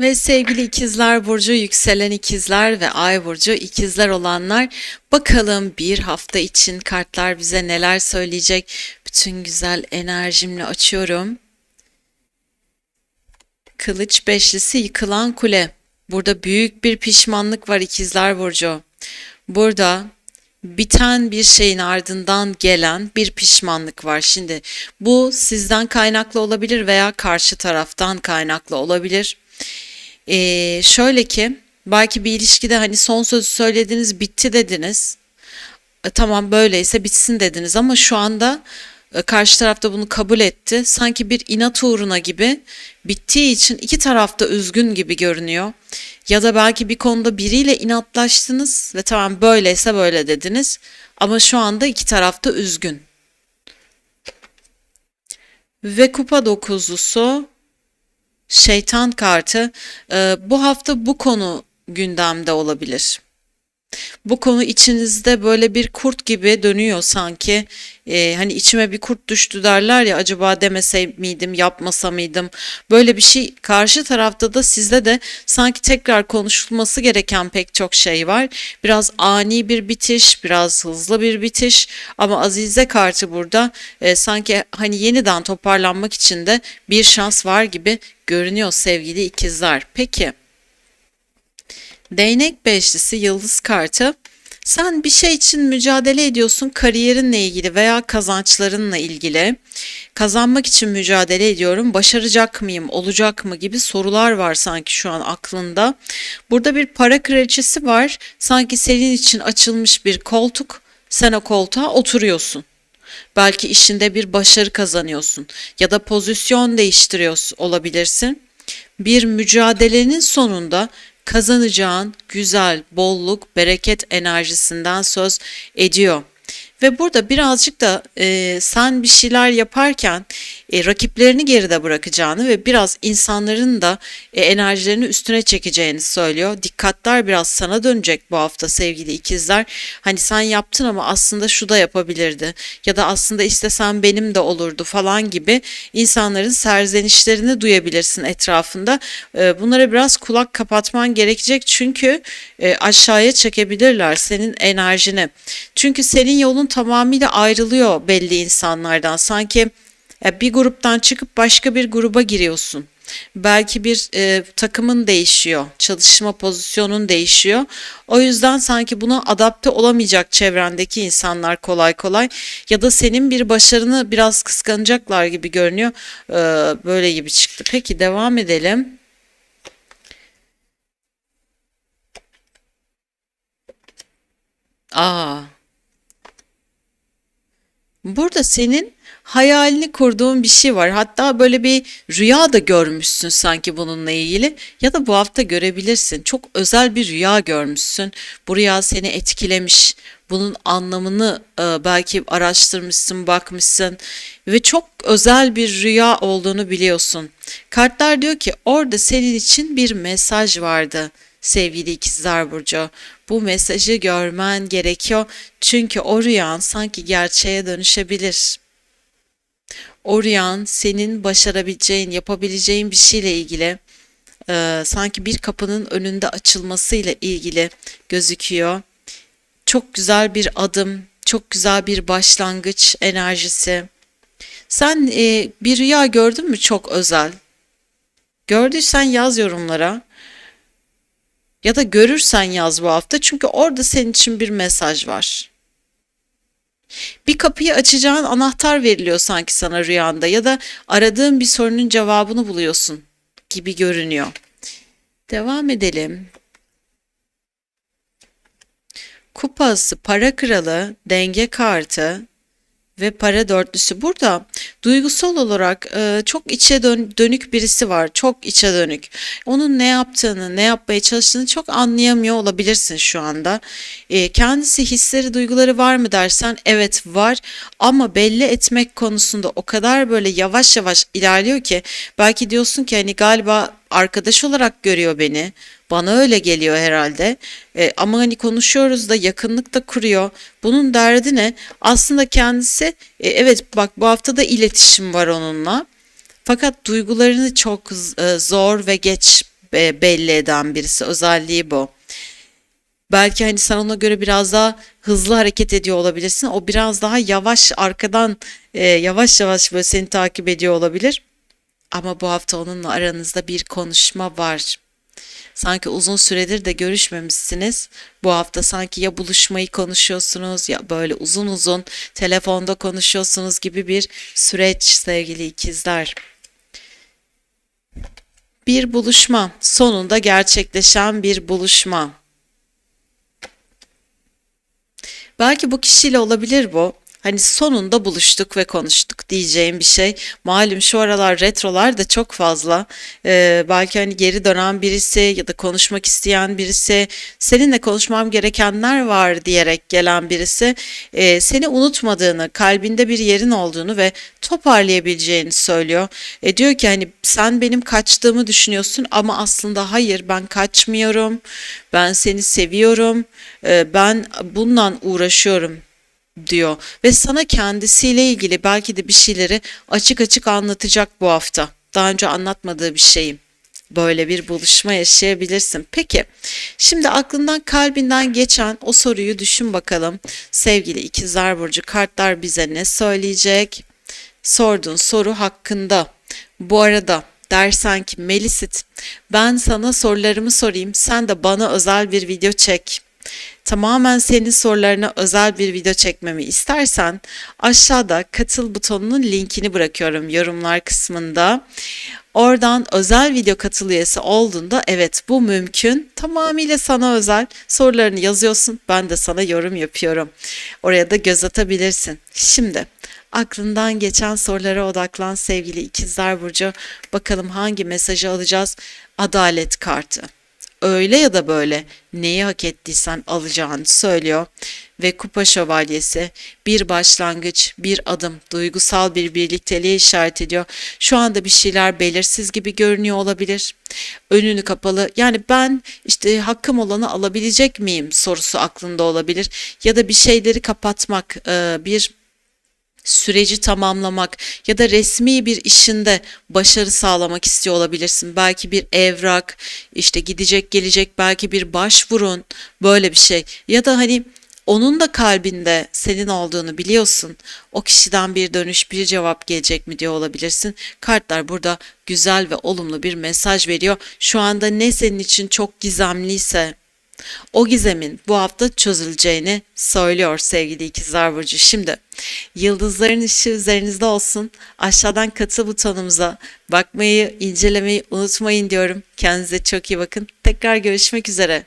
Ve sevgili ikizler burcu, yükselen ikizler ve ay burcu ikizler olanlar bakalım bir hafta için kartlar bize neler söyleyecek. Bütün güzel enerjimle açıyorum. Kılıç beşlisi yıkılan kule. Burada büyük bir pişmanlık var ikizler burcu. Burada biten bir şeyin ardından gelen bir pişmanlık var. Şimdi bu sizden kaynaklı olabilir veya karşı taraftan kaynaklı olabilir. Ee, şöyle ki belki bir ilişkide hani son sözü söylediniz bitti dediniz. E, tamam böyleyse bitsin dediniz ama şu anda karşı tarafta bunu kabul etti. Sanki bir inat uğruna gibi bittiği için iki tarafta üzgün gibi görünüyor. Ya da belki bir konuda biriyle inatlaştınız ve tamam böyleyse böyle dediniz. Ama şu anda iki tarafta üzgün. Ve kupa dokuzlusu şeytan kartı e, bu hafta bu konu gündemde olabilir. Bu konu içinizde böyle bir kurt gibi dönüyor sanki. Ee, hani içime bir kurt düştü derler ya acaba demese miydim, yapmasa mıydım? Böyle bir şey karşı tarafta da sizde de sanki tekrar konuşulması gereken pek çok şey var. Biraz ani bir bitiş, biraz hızlı bir bitiş ama Azize kartı burada e, sanki hani yeniden toparlanmak için de bir şans var gibi görünüyor sevgili ikizler. Peki Değnek beşlisi yıldız kartı. Sen bir şey için mücadele ediyorsun kariyerinle ilgili veya kazançlarınla ilgili. Kazanmak için mücadele ediyorum. Başaracak mıyım, olacak mı gibi sorular var sanki şu an aklında. Burada bir para kraliçesi var. Sanki senin için açılmış bir koltuk. Sen o koltuğa oturuyorsun. Belki işinde bir başarı kazanıyorsun ya da pozisyon değiştiriyorsun olabilirsin. Bir mücadelenin sonunda kazanacağın güzel, bolluk, bereket enerjisinden söz ediyor. Ve burada birazcık da e, sen bir şeyler yaparken e, rakiplerini geride bırakacağını ve biraz insanların da e, enerjilerini üstüne çekeceğini söylüyor. Dikkatler biraz sana dönecek bu hafta sevgili ikizler. Hani sen yaptın ama aslında şu da yapabilirdi ya da aslında istesen benim de olurdu falan gibi insanların serzenişlerini duyabilirsin etrafında. E, bunlara biraz kulak kapatman gerekecek çünkü e, aşağıya çekebilirler senin enerjini. Çünkü senin yolun tamamıyla ayrılıyor belli insanlardan. Sanki bir gruptan çıkıp başka bir gruba giriyorsun. Belki bir e, takımın değişiyor, çalışma pozisyonun değişiyor. O yüzden sanki buna adapte olamayacak çevrendeki insanlar kolay kolay ya da senin bir başarını biraz kıskanacaklar gibi görünüyor. E, böyle gibi çıktı. Peki devam edelim. Aa. Burada senin hayalini kurduğun bir şey var. Hatta böyle bir rüya da görmüşsün sanki bununla ilgili ya da bu hafta görebilirsin. Çok özel bir rüya görmüşsün. Bu rüya seni etkilemiş. Bunun anlamını e, belki araştırmışsın, bakmışsın ve çok özel bir rüya olduğunu biliyorsun. Kartlar diyor ki orada senin için bir mesaj vardı sevgili ikizler burcu. Bu mesajı görmen gerekiyor çünkü o rüyan sanki gerçeğe dönüşebilir. O rüyan senin başarabileceğin, yapabileceğin bir şeyle ilgili e, sanki bir kapının önünde açılmasıyla ilgili gözüküyor. Çok güzel bir adım, çok güzel bir başlangıç enerjisi. Sen e, bir rüya gördün mü çok özel? Gördüysen yaz yorumlara. Ya da görürsen yaz bu hafta çünkü orada senin için bir mesaj var. Bir kapıyı açacağın anahtar veriliyor sanki sana rüyanda ya da aradığın bir sorunun cevabını buluyorsun gibi görünüyor. Devam edelim. Kupası, para kralı, denge kartı, ve para dörtlüsü. Burada duygusal olarak e, çok içe dön dönük birisi var. Çok içe dönük. Onun ne yaptığını, ne yapmaya çalıştığını çok anlayamıyor olabilirsin şu anda. E, kendisi hisleri, duyguları var mı dersen evet var ama belli etmek konusunda o kadar böyle yavaş yavaş ilerliyor ki belki diyorsun ki hani galiba arkadaş olarak görüyor beni. Bana öyle geliyor herhalde. E, ama hani konuşuyoruz da yakınlık da kuruyor. Bunun derdi ne? Aslında kendisi e, evet bak bu hafta da iletişim var onunla. Fakat duygularını çok e, zor ve geç e, belli eden birisi. Özelliği bu. Belki hani sen ona göre biraz daha hızlı hareket ediyor olabilirsin. O biraz daha yavaş arkadan e, yavaş yavaş böyle seni takip ediyor olabilir. Ama bu hafta onunla aranızda bir konuşma var. Sanki uzun süredir de görüşmemişsiniz. Bu hafta sanki ya buluşmayı konuşuyorsunuz ya böyle uzun uzun telefonda konuşuyorsunuz gibi bir süreç sevgili ikizler. Bir buluşma, sonunda gerçekleşen bir buluşma. Belki bu kişiyle olabilir bu. Hani sonunda buluştuk ve konuştuk diyeceğim bir şey. Malum şu aralar retrolar da çok fazla. Ee, belki hani geri dönen birisi ya da konuşmak isteyen birisi, seninle konuşmam gerekenler var diyerek gelen birisi, e, seni unutmadığını, kalbinde bir yerin olduğunu ve toparlayabileceğini söylüyor. E, diyor ki hani sen benim kaçtığımı düşünüyorsun ama aslında hayır ben kaçmıyorum. Ben seni seviyorum. E, ben bununla uğraşıyorum diyor ve sana kendisiyle ilgili belki de bir şeyleri açık açık anlatacak bu hafta. Daha önce anlatmadığı bir şeyi. Böyle bir buluşma yaşayabilirsin. Peki, şimdi aklından kalbinden geçen o soruyu düşün bakalım. Sevgili İkizler Burcu kartlar bize ne söyleyecek? Sorduğun soru hakkında. Bu arada dersen ki Melisit ben sana sorularımı sorayım sen de bana özel bir video çek tamamen senin sorularına özel bir video çekmemi istersen aşağıda katıl butonunun linkini bırakıyorum yorumlar kısmında. Oradan özel video katıl üyesi olduğunda evet bu mümkün. Tamamıyla sana özel sorularını yazıyorsun. Ben de sana yorum yapıyorum. Oraya da göz atabilirsin. Şimdi aklından geçen sorulara odaklan sevgili ikizler burcu. Bakalım hangi mesajı alacağız? Adalet kartı öyle ya da böyle neyi hak ettiysen alacağını söylüyor ve kupa şövalyesi bir başlangıç, bir adım, duygusal bir birlikteliğe işaret ediyor. Şu anda bir şeyler belirsiz gibi görünüyor olabilir. Önünü kapalı. Yani ben işte hakkım olanı alabilecek miyim sorusu aklında olabilir. Ya da bir şeyleri kapatmak, bir süreci tamamlamak ya da resmi bir işinde başarı sağlamak istiyor olabilirsin. Belki bir evrak, işte gidecek gelecek belki bir başvurun böyle bir şey. Ya da hani onun da kalbinde senin olduğunu biliyorsun. O kişiden bir dönüş, bir cevap gelecek mi diyor olabilirsin. Kartlar burada güzel ve olumlu bir mesaj veriyor. Şu anda ne senin için çok gizemliyse o gizemin bu hafta çözüleceğini söylüyor sevgili ikizler burcu. Şimdi yıldızların ışığı üzerinizde olsun. Aşağıdan katı butonumuza bakmayı, incelemeyi unutmayın diyorum. Kendinize çok iyi bakın. Tekrar görüşmek üzere.